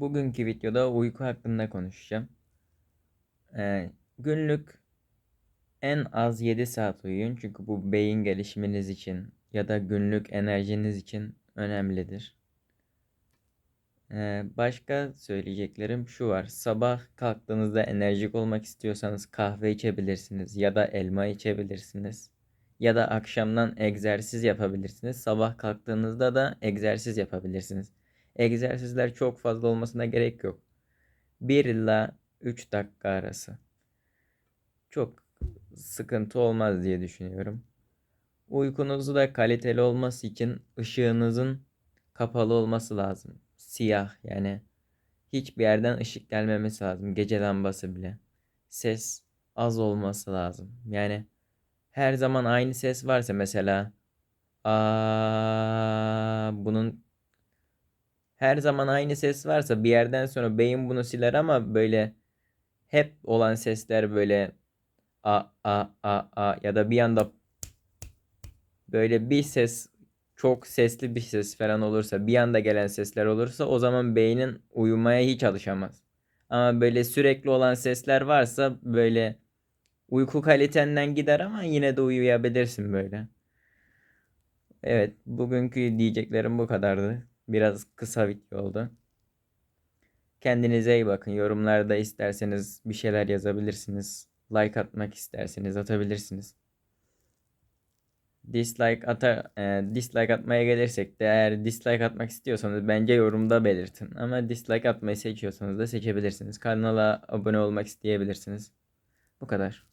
Bugünkü videoda uyku hakkında konuşacağım. Ee, günlük en az 7 saat uyuyun çünkü bu beyin gelişiminiz için ya da günlük enerjiniz için önemlidir. Ee, başka söyleyeceklerim şu var. Sabah kalktığınızda enerjik olmak istiyorsanız kahve içebilirsiniz ya da elma içebilirsiniz. Ya da akşamdan egzersiz yapabilirsiniz. Sabah kalktığınızda da egzersiz yapabilirsiniz. Egzersizler çok fazla olmasına gerek yok. 1 ila 3 dakika arası. Çok sıkıntı olmaz diye düşünüyorum. Uykunuzu da kaliteli olması için ışığınızın kapalı olması lazım. Siyah yani hiçbir yerden ışık gelmemesi lazım. Gece lambası bile. Ses az olması lazım. Yani her zaman aynı ses varsa mesela aa her zaman aynı ses varsa bir yerden sonra beyin bunu siler ama böyle hep olan sesler böyle a a a a ya da bir anda böyle bir ses çok sesli bir ses falan olursa bir anda gelen sesler olursa o zaman beynin uyumaya hiç alışamaz. Ama böyle sürekli olan sesler varsa böyle uyku kalitenden gider ama yine de uyuyabilirsin böyle. Evet, bugünkü diyeceklerim bu kadardı. Biraz kısa video oldu. Kendinize iyi bakın. Yorumlarda isterseniz bir şeyler yazabilirsiniz. Like atmak isterseniz atabilirsiniz. Dislike ata e, dislike atmaya gelirsek de eğer dislike atmak istiyorsanız bence yorumda belirtin. Ama dislike atmayı seçiyorsanız da seçebilirsiniz. Kanala abone olmak isteyebilirsiniz. Bu kadar.